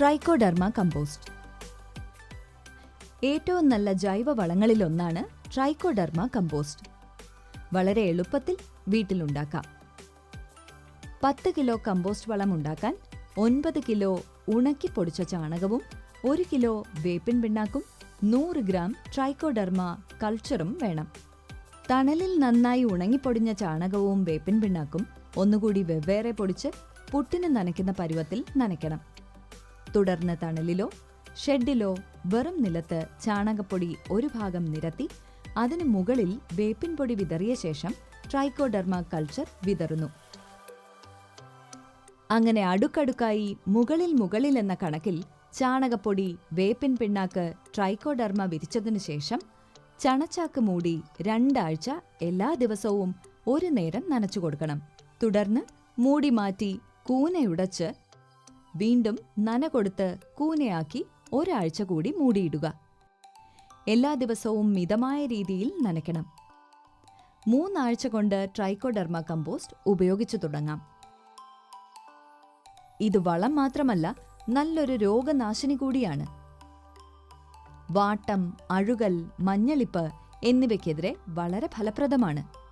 Trichoderma compost. ഏറ്റവും നല്ല ജൈവ വളങ്ങളിലൊന്നാണ് ട്രൈക്കോഡർമ കമ്പോസ്റ്റ്. വളരെ എളുപ്പത്തിൽ വീട്ടിലുണ്ടാക്കാം. പത്ത് കിലോ കമ്പോസ്റ്റ് വളം ഉണ്ടാക്കാൻ ഒൻപത് കിലോ ഉണക്കി പൊടിച്ച ചാണകവും ഒരു കിലോ വേപ്പിൻ പിണ്ണാക്കും നൂറ് ഗ്രാം ട്രൈക്കോഡർമ കൾച്ചറും വേണം. തണലിൽ നന്നായി ഉണങ്ങിപ്പൊടിഞ്ഞ ചാണകവും വേപ്പിൻ പിണ്ണാക്കും ഒന്നുകൂടി വെവ്വേറെ പൊടിച്ച് പുട്ടിന് നനയ്ക്കുന്ന പരുവത്തിൽ നനയ്ക്കണം. തുടർന്ന് തണലിലോ ഷെഡിലോ വെറും നിലത്ത് ചാണകപ്പൊടി ഒരു ഭാഗം നിരത്തി അതിനു മുകളിൽ വേപ്പിൻ പൊടി വിതറിയ ശേഷം ട്രൈക്കോഡർമ കൾച്ചർ വിതറുന്നു. അങ്ങനെ അടുക്കടുക്കായി മുകളിൽ മുകളിൽ എന്ന കണക്കിൽ ചാണകപ്പൊടി വേപ്പിൻ പിണ്ണാക്ക് ട്രൈക്കോഡർമ വിരിച്ചതിനു ശേഷം ചണച്ചാക്ക് മൂടി രണ്ടാഴ്ച എല്ലാ ദിവസവും ഒരു നേരം നനച്ചു കൊടുക്കണം തുടർന്ന് മൂടി മാറ്റി കൂനയുടച്ച് വീണ്ടും നന കൊടുത്ത് കൂനയാക്കി ഒരാഴ്ച കൂടി മൂടിയിടുക. എല്ലാ ദിവസവും മിതമായ രീതിയിൽ നനയ്ക്കണം. മൂന്നാഴ്ച കൊണ്ട് ട്രൈക്കോഡർമ കമ്പോസ്റ്റ് ഉപയോഗിച്ചു തുടങ്ങാം. ഇത് വളം മാത്രമല്ല നല്ലൊരു രോഗനാശിനി കൂടിയാണ്. വാട്ടം അഴുകൽ മഞ്ഞളിപ്പ് എന്നിവയ്ക്കെതിരെ വളരെ ഫലപ്രദമാണ്.